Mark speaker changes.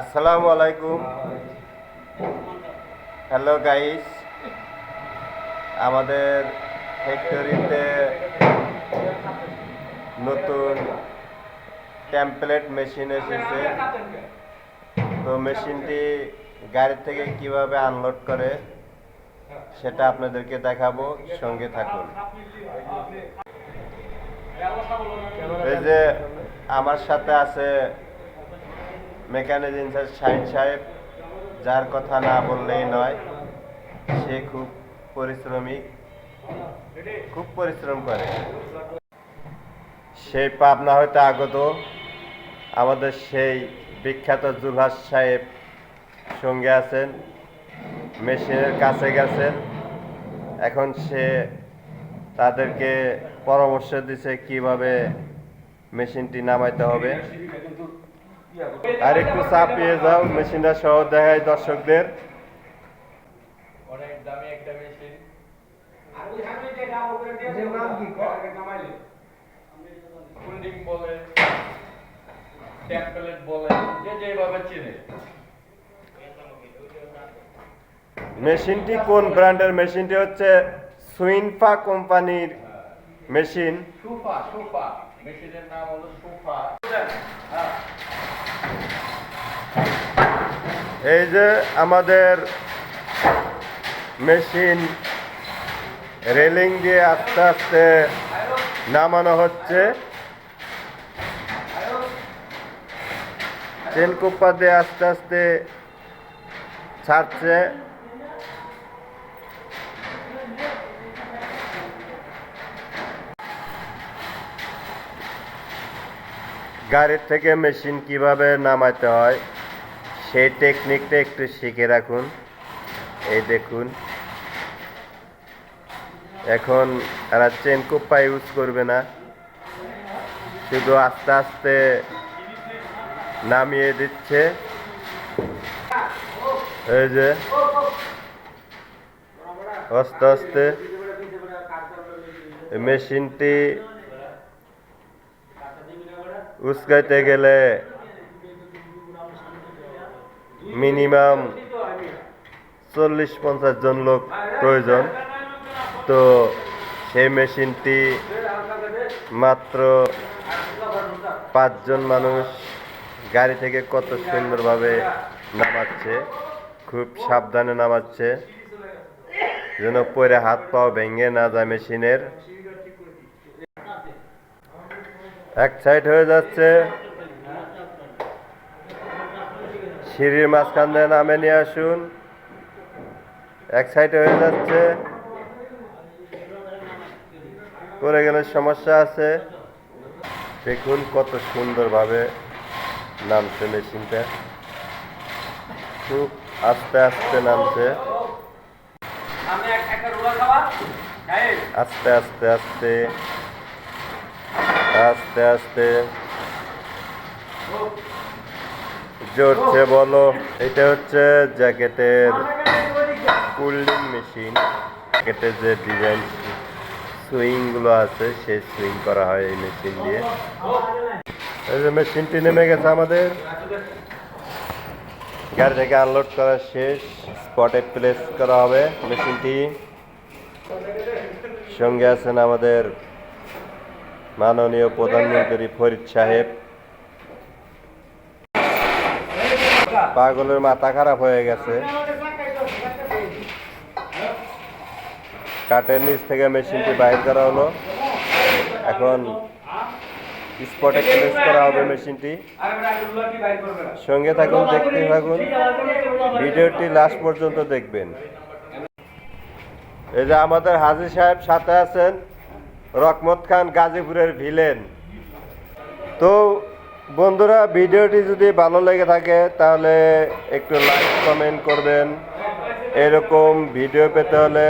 Speaker 1: আসসালামু আলাইকুম। Hello guys আমাদের ফ্যাক্টরিতে নতুন টেমপ্লেট মেশিন এসেছে। তো মেশিনটি গাড়ি থেকে কীভাবে আনলোড করে সেটা আপনাদেরকে দেখাবো। সঙ্গে থাকুন। এই যে আমার সাথে আছে মেকানিক ইনচার্জ শাহিন সাহেব, যার কথা না বললেই নয়, সে খুব পরিশ্রমিক খুব পরিশ্রম করে। সেই পাবনা হইতে আগত আমাদের সেই বিখ্যাত জুলহাস সাহেব সঙ্গে আছেন, মেশিনের কাছে গেছেন। এখন সে তাদেরকে পরামর্শ দিছে কীভাবে মেশিনটি নামাইতে হবে। আর একটু চাপিয়ে যাও মেশিনটা সহ দেখায় দর্শকদের।
Speaker 2: অনেক দামি একটা মেশিন। ফুল্ডিং বলে ট্যাম্পলেট বলে যে যেভাবে চিনে।
Speaker 1: মেশিনটি কোন ব্র্যান্ডের? মেশিনটি হচ্ছে সুইনফা কোম্পানির মেশিন।
Speaker 2: সুফা সুফা। মেশিনের নাম হলো সুফা।
Speaker 1: এই যে আমাদের মেশিন রেলিং দিয়ে আস্তে আস্তে নামানো হচ্ছে। চেন দিয়ে আস্তে আস্তে ছাড়ছে। গাড়ির থেকে মেশিন কীভাবে নামাতে হয়? সেই টেকনিকটা একটু শিখে রাখুন। এই দেখুন। এখন এরা চেন কুপ্পা ইউজ করবে না। শুধু আস্তে আস্তে নামিয়ে দিচ্ছে। এই যে। আস্তে আস্তে মেশিনটি উস্কাইতে গেলে মিনিমাম চল্লিশ পঞ্চাশ জন লোক প্রয়োজন। তো সেই মেশিনটি মাত্র পাঁচজন মানুষ গাড়ি থেকে কত সুন্দরভাবে নামাচ্ছে, খুব সাবধানে নামাচ্ছে, যেন পরে হাত পাও ভেঙে না যায় মেশিনের। এক সাইড হয়ে যাচ্ছে সিঁড়ির মাঝখান দিয়ে নামে নিয়ে আসুন। এক সাইডে হয়ে যাচ্ছে। পরে গেলে সমস্যা আছে। দেখুন কত সুন্দরভাবে নামছে মেশিনটা। খুব আস্তে আস্তে নামছে। আস্তে আস্তে আস্তে। আস্তে আস্তে। জড়ছে বলো, এটা হচ্ছে জ্যাকেটের কুলিং মেশিন। জ্যাকেটের যে ডিজাইন সুইংগুলো আছে, সেই সুইং করা হয় এই মেশিন দিয়ে। এই যে মেশিনটি নেমে গেছে আমাদের। গাড়ি থেকে আনলোড করা শেষ। স্পটে প্লেস করা হবে মেশিনটি। সঙ্গে আছেন আমাদের মাননীয় প্রধানমন্ত্রী ফরিদ সাহেব। পাগলের মাথা খারাপ হয়ে গেছে। কাঠের নিচ থেকে মেশিনটি বাইর করা হলো। এখন স্পটে প্লেস করা হবে মেশিনটি। সঙ্গে থাকুন, দেখতে থাকুন। ভিডিওটি লাস্ট পর্যন্ত দেখবেন। এই যে আমাদের হাজি সাহেব সাথে আছেন, রকমত খান গাজীপুরের ভিলেন। তো বন্ধুরা, ভিডিওটি যদি ভালো লেগে থাকে, তাহলে একটু লাইক কমেন্ট করবেন। এরকম ভিডিও পেতে হলে